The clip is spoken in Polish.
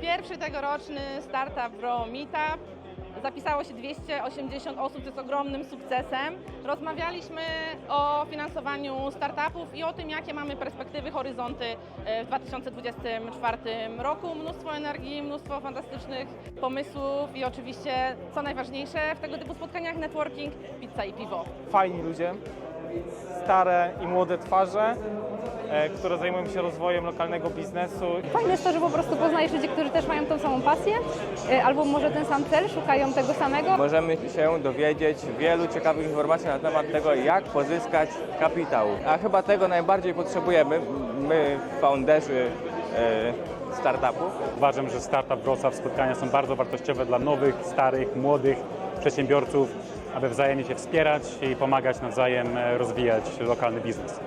Pierwszy tegoroczny startup Pro Meetup. Zapisało się 280 osób, co jest ogromnym sukcesem. Rozmawialiśmy o finansowaniu startupów i o tym, jakie mamy perspektywy, horyzonty e, w 2024 roku. Mnóstwo energii, mnóstwo fantastycznych pomysłów i oczywiście, co najważniejsze, w tego typu spotkaniach networking, pizza i piwo. fajni ludzie, stare i młode twarze, e, które zajmują się rozwojem lokalnego biznesu. Fajne jest to, że po prostu poznajesz ludzi, którzy też mają tą samą pasję, y, albo może ten sam cel, szukają tego samego. Możemy się dowiedzieć wielu ciekawych informacji na temat tego, jak pozyskać kapitał. A chyba tego najbardziej potrzebujemy, my, founderzy e, startupów. Uważam, że Startup Wrocław spotkania są bardzo wartościowe dla nowych, starych, młodych przedsiębiorców, aby wzajemnie się wspierać i pomagać nawzajem e, rozwijać lokalny biznes.